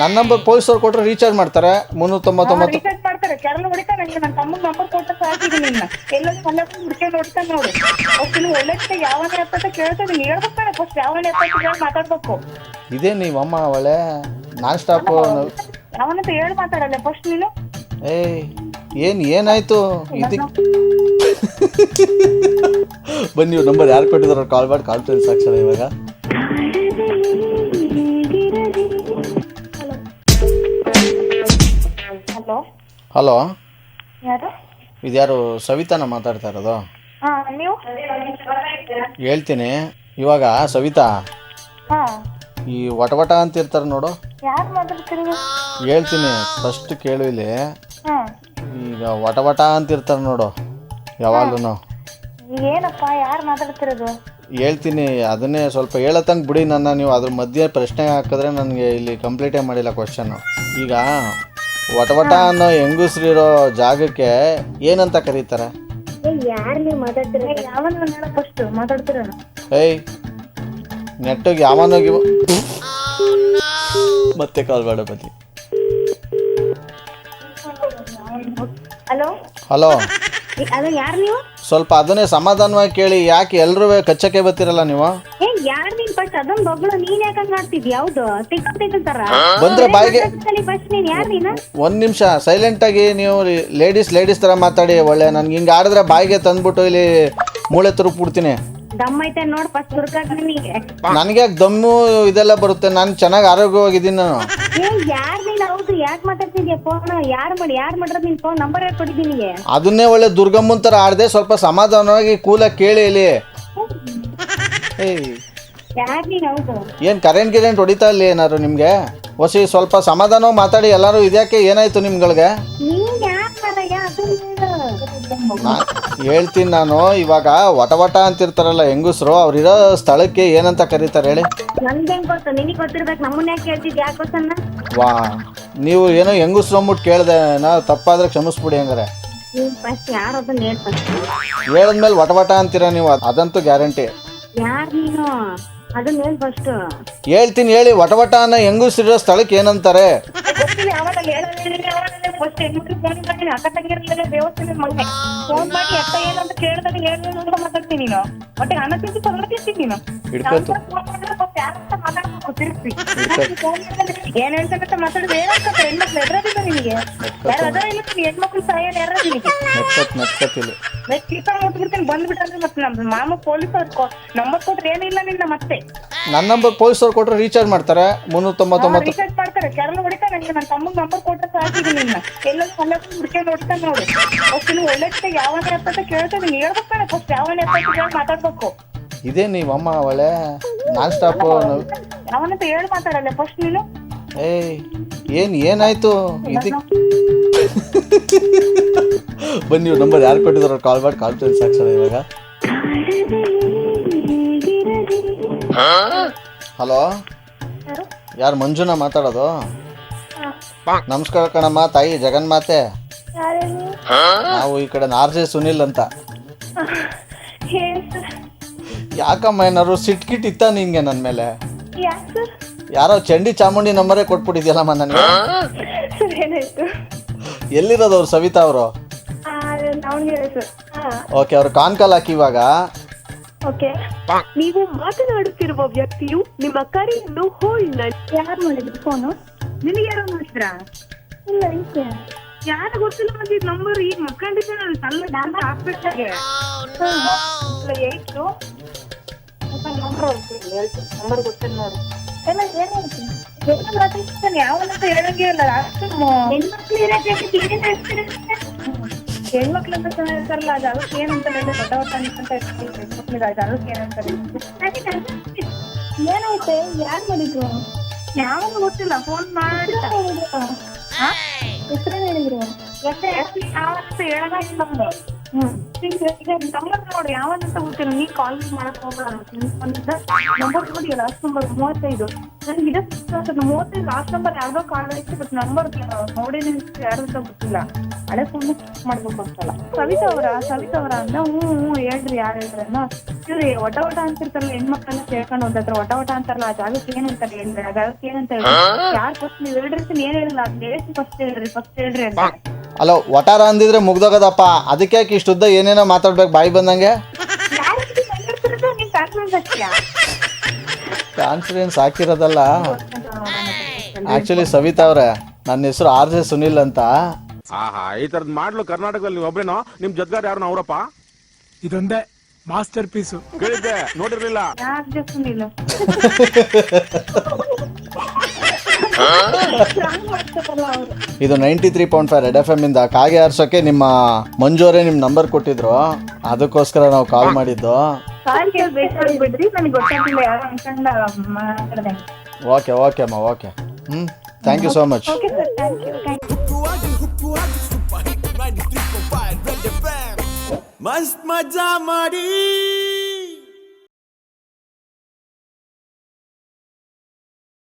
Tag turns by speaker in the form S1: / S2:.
S1: ನನ್ನ ನಂಬರ್ ಪೊಲೀಸವ್ರು ಕೊಟ್ಟರೆ ರೀಚಾರ್ಜ್ ಮಾಡ್ತಾರೆ. ಮುನ್ನೂರ ತೊಂಬತ್ತೊಂಬತ್ತು
S2: ರಿಸರ್ಚ್ ಮಾಡ್ತಾರೆ. ಕೆರಳು ಹೊಡಿತಾನೆ ನನಗೆ ನನ್ನ ನಂಬರ್ ಕೊಟ್ಟ ನಿನ್ನ ನೋಡು. ನೀವು ಒಳ್ಳೆ ಕೇಳ್ತದೆ ಹೇಳ್ಬೇಕು ತಾನೆ. ಫಸ್ಟ್ ಯಾವ ಹೇಳಿ ಮಾತಾಡ್ಬೇಕು.
S1: ಇದೇ ನೀವು ಅಮ್ಮ ಅವಳೆ. ನಾನ್ ಸ್ಟಾಪ್
S2: ಯಾವನಂತ ಹೇಳಿ ಮಾತಾಡಲ್ಲ. ಫಸ್ಟ್ ನೀನು.
S1: ಏಯ್ ಏನು ಏನಾಯ್ತು? ಇದಕ್ಕೆ ಬನ್ನಿ ನಂಬರ್ ಯಾರು ಕೊಟ್ಟಿದ್ರು ಕಾಲ್ ಮಾಡಿ ಕಾಲ್ ಸಾಕ್ಷರ ಇವಾಗ.
S2: ಹಲೋ? ಯಾರು?
S1: ಇದ್ಯಾರು ಸವಿತಾನ ಮಾತಾಡ್ತಾ ಇರೋದು?
S2: ಹಾ ನೀವು?
S1: ಹೇಳ್ತೀನಿ. ಇವಾಗ ಸವಿತಾ?
S2: ಹಾ.
S1: ಈ ವಟವಟ ಅಂತ ಇರ್ತಾರೆ ನೋಡು.
S2: ಯಾರು ಮಾತಾಡ್ತಿರೋದು?
S1: ಹೇಳ್ತೀನಿ ಫಸ್ಟ್ ಕೇಳು ಇಲ್ಲಿ.
S2: ಹಾ.
S1: ಈಗ ವಟವಟ ಅಂತ ಇರ್ತಾರೆ ನೋಡು ಯಾವಾಗ್ಲೂ
S2: ಏನಪ್ಪ ಯಾರು ಮಾತಾಡ್ತಿರೋದು?
S1: ಹೇಳ್ತೀನಿ ಅದನ್ನೇ ಸ್ವಲ್ಪ ಹೇಳತ್ತಂಗೆ ಬಿಡಿ ನನ್ನ ನೀವು ಅದ್ರ ಮಧ್ಯೆ ಪ್ರಶ್ನೆ ಹಾಕಿದ್ರೆ ನನಗೆ ಇಲ್ಲಿ ಕಂಪ್ಲೀಟೇ ಮಾಡಿಲ್ಲ ಕ್ವಶನ್ನು ಈಗ ವಟವಟ ಅನ್ನೋ ಹೆಂಗಸ್ರಿರೋ ಜಾಗಕ್ಕೆ ಏನಂತ ಕರೀತಾರೆ?
S2: ಯಾರು ನೀವು ಮಾತಾಡ್ತಿರೋದು? ಯಾವನ ಹೇಳ ಫಸ್ಟ್ ಮಾತಾಡ್ತಿರೋದು
S1: ಏಯ್ ನೆಟ್ಟಿಗೆ ಯಾವನೋಗಿ ಮತ್ತೆ ಕಾಲ್ ಬೇಡ ಬದಿ
S2: ಹಲೋ?
S1: ಹಲೋ?
S2: ಅದು ಯಾರು ನೀವು?
S1: ಸ್ವಲ್ಪ ಅದನ್ನೇ ಸಮಾಧಾನವಾಗಿ ಕೇಳಿ ಯಾಕೆ ಎಲ್ಲರೂ ಕಚ್ಚಕ್ಕೆ ಬತ್ತಿರಲ್ಲ ನೀವು?
S2: ಏ ಸೈಲೆಂಟ್ ಆಗಿ ಬೊಗಳು ನೀನ್ ಯಾಕಂಗ್
S1: ಬಂದ್ರೆ ಬಾಯಿಗೆ
S2: ನೀನ್ ಯಾರ್ ನೀನು?
S1: ಒಂದು ನಿಮಿಷ ಸೈಲೆಂಟಾಗಿ ನೀವು ಲೇಡೀಸ್ ಲೇಡೀಸ್ ಥರ ಮಾತಾಡಿ ಒಳ್ಳೆ ನನ್ಗೆ ಹಿಂಗೆ ಆಡಿದ್ರೆ ಬಾಯಿಗೆ ತಂದ್ಬಿಟ್ಟು ಇಲ್ಲಿ ಮೂಳೆ ತುರುಕ್ ಬಿಡ್ತೀನಿ
S2: ದಮ್ ಐತೆ ನೋಡ್ ಫಸ್ಟ್ ಹುಡ್ಕಾಕ್ ನಿನಗೆ
S1: ನನಗೆ ದಮ್ಮು ಇದೆಲ್ಲ ಬರುತ್ತೆ? ನಾನು ಚೆನ್ನಾಗಿ ಆರೋಗ್ಯವಾಗಿದ್ದೀನಿ ನಾನು.
S2: ಏ ಯಾರ್ ನೀನ್? ಹೌದು ಯಾಕ್ ಮಾತಾಡ್ತಿದ್ಯಾ ಫೋನ್ ಯಾರ್ ಮಾಡಿ ಯಾರ್ ಮಾಡಿರೋದ್ ನಿನ್ ಫೋನ್ ನಂಬರ್ ಯಾಕೆ ಕೊಟ್ಟಿದ್ದೀನಿ ನಿನಗೆ?
S1: ಅದನ್ನೇ ಒಳ್ಳೆ ದುರ್ಗಮ್ಮನ್ ಥರ ಆಡದೆ ಸ್ವಲ್ಪ ಸಮಾಧಾನವಾಗಿ ಕೂಲ ಕೇಳಿ ಇಲ್ಲಿ. ಏಯ್. ಏನು ಕರೆಂಟ್ ಗಿರೆಂಟ್ ಹೊಡಿತಾ ಇಲ್ಲ ಏನಾರು ನಿಮಗೆ? ಹೊಸಿ ಸ್ವಲ್ಪ ಸಮಾಧಾನ ಮಾತಾಡಿ ಎಲ್ಲರೂ ಇದ್ಯಾಕೆ ಏನಾಯ್ತು ನಿಮ್ಗಳಿಗೆ? ಹೇಳ್ತೀನಿ ನಾನು ಇವಾಗ ವಟ ವಟ ಅಂತಿರ್ತಾರಲ್ಲ ಹೆಂಗಸ್ರು ಅವ್ರಿರೋ ಸ್ಥಳಕ್ಕೆ ಏನಂತ ಕರೀತಾರೆ ಹೇಳಿ. ವಾ ನೀವು ಏನೋ ಹೆಂಗಸ್ರು ಅಂದ್ಬಿಟ್ಟು ಕೇಳಿದೆ ನಾ ತಪ್ಪಾದ್ರೆ ಕ್ಷಮಿಸ್ಬಿಡಿ ಹಂಗಾರೆ. ಹೇಳದ್ಮೇಲೆ ವಟ ವಟ ಅಂತೀರಾ ನೀವು? ಅದ್- ಅದಂತೂ ಗ್ಯಾರಂಟಿ
S2: ಯಾರ್ ಫಸ್ಟ್
S1: ಹೇಳ್ತೀನಿ ಹೇಳಿ. ವಟ ವಟ ಅನ್ನೋ ಹೆಂಗಸ್ರಿರೋ ಸ್ಥಳಕ್ಕೆ ಏನಂತಾರೆ?
S2: ಗೊತ್ತಿಲ್ಲ ಯಾವಾಗ ಫಸ್ಟ್ ಹೆಣ್ಮಕ್ಳು ಫೋನ್ ಮಾಡಿ ಅಕ್ಕ ಮನೆ ಫೋನ್ ಮಾಡಿ ಅಕ್ಕ ಏನಂತ ಕೇಳಿದಾಗ ಅಂತ ಮಾತಾಡ್ತೀನಿ ನೀನು. ಅನ್ನ ತಿಂದು ತಿಂತೀನಿ ನೀನು.
S1: ಹಿಡ್ಕೊತು.
S2: ಫೋನ್ ಮಾಡಿದ್ರೆ ಮತ್ತೆ ಯಾರಂತ ಮಾತಾಡ್ಬೇಕು ತಿರ್ಸಿ ಏನ್ ಹೇಳ್ತಾನಂತ ಮಾತಾಡಿದ್ರೆ ಏನಂತ ಹೆಣ್ಮಕ್ಳು ಎದ್ರದಿಲ್ಲ ನಿನಗೆ. ಯಾರು ಅದರ ಇಲ್ಲ ಹೆಣ್ಮಕ್ಳು ಯಾರ ನಿನಗೆ. ನೆಕ್ಸ್ಟ್ ಕಿತ್ತ ಮುಟ್ಬಿಡ್ತೀನಿ ಬಂದ್ಬಿಟ್ಟಂದ್ರೆ ಮತ್ತೆ ನಮ್ಮ ಮಾಮ ಪೊಲೀಸ್ ಅವ್ರು ನಂಬರ್ ಕೊಟ್ರೆ ಏನಿಲ್ಲ ನಿನ್ನ ಮತ್ತೆ.
S1: ನನ್ನ ನಂಬರ್ ಪೊಲೀಸವ್ರು ಕೊಟ್ಟರೆ ರೀಚಾರ್ಜ್ ಮಾಡ್ತಾರೆ ಮುನ್ನೂರ ತೊಂಬತ್ತೊಂಬತ್ತು
S2: ರಿಸರ್ಚ್ ಮಾಡ್ತಾರೆ ಕೆರಳು ನನಗೆ ನನ್ನ ತಮ್ಮನ ನಂಬರ್ ಕೊಟ್ಟ ಸಾಕಿದ್ದೀನಿ ನಿನ್ನ. ಎಲ್ಲ ಮಲ್ಲಪ್ಪ ಹುಡ್ಕೊಂಡು ಹೊಡಿತಾನೆ ನೋಡು. ಫಸ್ಟ್ ನೀವು ಒಳ್ಳೆ ಯಾವನೇ ಎತ್ತ ಕೇಳ್ತದೆ ನೀನ್ ಹೇಳ್ಬೇಕು ತಾನೆ ಫಸ್ಟ್ ಯಾವನೇ ಎತ್ತ ಹೇಳಿ ಮಾತಾಡ್ಬೇಕು.
S1: ಇದೇ ನೀವು ಅಮ್ಮ ಅವಳೆ ನಾನ್ ಸ್ಟಾಪ್
S2: ಯಾವನಂತ ಹೇಳಿ ಮಾತಾಡಲ್ಲ ಫಸ್ಟ್ ನೀನು?
S1: ಏಯ್ ಏನು ಏನಾಯ್ತು? ಇದಕ್ಕೆ ಬನ್ನಿ ನೀವು ನಂಬರ್ ಯಾರು ಕೊಟ್ಟಿದಾರೋ ಕಾಲ್ ಮಾಡಿ ತೋರಿಸಿ ಸಾಕ್ಷರ ಇವಾಗ. ಹಲೋ
S2: ಯಾರು?
S1: ಮಂಜುನ ಮಾತಾಡೋದು? ನಮಸ್ಕಾರ ಕಣಮ್ಮ, ತಾಯಿ ಜಗನ್ಮಾತೆ ನಾವು ಈ ಕಡೆ ನಾರ್ಜೆ ಸುನಿಲ್ ಅಂತ. ಯಾಕಮ್ಮ ಏನಾರು ಸಿಟ್ಕಿಟ್ ಇತ್ತ ನಿಂಗೆ ನನ್ನ ಮೇಲೆ? ಯಾರೋ ಚಂಡಿ ಚಾಮುಂಡಿ ನಂಬರೇ ಕೊಟ್ಬಿಟ್ಟಿದ್ಯಲ್ಲಮ್ಮ ನನಗೆ? ಎಲ್ಲಿರೋದು ಅವ್ರು? ಸವಿತಾ ಅವರು
S2: ಹೇಳಿ ಸರ್.
S1: ಓಕೆ ಅವ್ರು ಕಾನ್ ಕಾಲ್ ಹಾಕಿ ಇವಾಗ.
S2: ಓಕೆ.
S3: ನೀವು ಮಾತನಾಡುತ್ತಿರುವ ವ್ಯಕ್ತಿಯು ನಿಮ್ಮ ಕರೆಯನ್ನು ಹೋಲ್ಡ್
S2: ಯಾರು ಮಾಡಿದ್ರು ಫೋನು? ನಿನಗೆ ಯಾರೋ ಮಾಡಿದ್ರ? ಇಲ್ಲ ಐತೆ ಯಾರು ಗೊತ್ತಿಲ್ಲ ಮತ್ತೆ ನಂಬರ್ ಈಗ ಮಕ್ಕಂಡಿದ್ದೆ ಸಣ್ಣ ಡಾನ್ಸ್ ಏಯ್ತು ನಂಬರ್ ನಂಬರ್ ಗೊತ್ತಿಲ್ಲ ನೋಡಿ. ಎಲ್ಲ ಏನಾಯ್ತು ಯಾವನಂತ ಹೇಳಂಗೆ ಇಲ್ಲ ಹೆಣ್ಮಕ್ಳು ಅಂತ ಹೇಳ್ತಾರಲ್ಲ ಅದು ಅದಕ್ಕೆ ಏನಂತ ಹೇಳಿದ್ರೆ ದೊಡ್ಡ ಅಂತ ಹೆಣ್ಮಕ್ಳಿಗೆ ಅದು ಏನಾಯ್ತು ಯಾರು ಮಾಡಿದ್ರು ಯಾವಾಗ ಗೊತ್ತಿಲ್ಲ ಫೋನ್ ಮಾಡಿ ಹೇಳಿದ್ರು ಯಾವಂತ ಹೇಳೋದಾಗಿ ನಮ್ದು ನಂಬರ್ ನೋಡಿ. ಯಾವಂತ ಗೊತ್ತಿಲ್ಲ. ನೀ ಕಾಲ್ ಮಾಡಕ್ ಹೋಗಲ್ಲ ನಂಬರ್ ನೋಡಿ ಲಾಸ್ಟ್ ನಂಬರ್ ಮೂವತ್ತೈದು. ನನಗೆ ಇದೆ ಮೂವತ್ತೈದು ಲಾಸ್ಟ್ ನಂಬರ್ ಯಾವ್ದೋ ಕಾಲ್ ಐತಿ ಬಟ್ ನಂಬರ್ ನೋಡಿ ಯಾರು ಅಂತ ಗೊತ್ತಿಲ್ಲ. ಹಳೆ ಫೋನ್ ಮಾಡ್ಬೇಕು ಅಂತಲ್ಲ. ಸವಿತಾ ಅವರ? ಸವಿತಾ ಅವರ? ಅಂದ ಹ್ಞೂ ಹ್ಞೂ ಹೇಳ್ರಿ ಯಾರು ಹೇಳ್ರನ್ನ ಇವ್ರಿ ಒಟ ಒಟ ಅಂತಿರ್ತಾರಲ್ಲ ಹೆಣ್ಮಕ್ಳನ್ನ ಕೇಳ್ಕೊಂಡು ಹೋಗ್ತಾರ ಒಟ ಒಟ ಅಂತಾರಲ್ಲ ಆ ಜಾಗಕ್ಕೆ ಏನಂತಾರೆ ಹೇಳ್ರಿ? ಆ ಜಾಗಕ್ಕೆ ಏನಂತ ಹೇಳ್ರಿ? ಯಾರು ಫಸ್ಟ್ ನೀವು ಹೇಳ್ರಿ ಏನ್ ಹೇಳಿಲ್ಲ. ಅದ್ ಫಸ್ಟ್ ಹೇಳ್ರಿ ಫಸ್ಟ್ ಹೇಳ್ರಿ ಅಂತ.
S1: ಅಲ್ಲ ಒಟಾರ ಅಂದಿದ್ರೆ ಮುಗ್ದೋಗದಪ್ಪ. ಅದಕ್ಕೆ ಯಾಕೆ ಇಷ್ಟುದ್ದ ಏನೇನೋ ಮಾತಾಡ್ಬೇಕು? ಬಾಯಿ ಬಂದಂಗೆ?
S2: ಕಾನ್ಫಿಡೆನ್ಸ್
S1: ಹಾಕಿರೋದಲ್ಲ. ಆಕ್ಚುಲಿ ಸವಿತಾ ಅವ್ರೆ ನನ್ನ ಹೆಸರು ಆರ್ ಜೆ ಸುನಿಲ್ ಅಂತ.
S4: ಆಹಾ ಈ ತರದ್ ಮಾಡ್ಲು ಕರ್ನಾಟಕದಲ್ಲಿ ನೀವು ಒಬ್ರೇನೋ? ನಿಮ್ ಜೊತೆಗಾರ ಯಾರು? ಅವರಪ್ಪ
S5: ಇದೊಂದೇ ಮಾಸ್ಟರ್ ಪೀಸು.
S4: ಕೇಳಿದ್ದೆ ನೋಡಿರ್ಲಿಲ್ಲ.
S1: ಇದು ninety three point five red F M ಇಂದ ಕಾಗೆ ಆರ್ಸೋಕೆ ನಿಮ್ಮ ಮಂಜು ಅವರೇ ನಿಮ್ಮ ನಂಬರ್ ಕೊಟ್ಟಿದ್ರು. ಅದಕ್ಕೋಸ್ಕರ ನಾವು ಕಾಲ್ ಮಾಡಿದ್ದು.
S2: ಕಾಲ್ ಕೇಳಿ ಬೇಕಾಗಿ ಬಿಡ್ರಿ ನನಗೆ ಗೊತ್ತಾಗಿಲ್ಲ ಯಾರು ಅನ್ಕೊಂಡ ಮಾತಾಡ್ದೆ.
S1: ಓಕೆ ಓಕೆ ಅಮ್ಮ ಓಕೆ. ಹ್ಞೂ thank you so much
S2: okay sir thank you thank you
S6: ಮಸ್ತ್ ಮಜಾ ಮಾಡಿ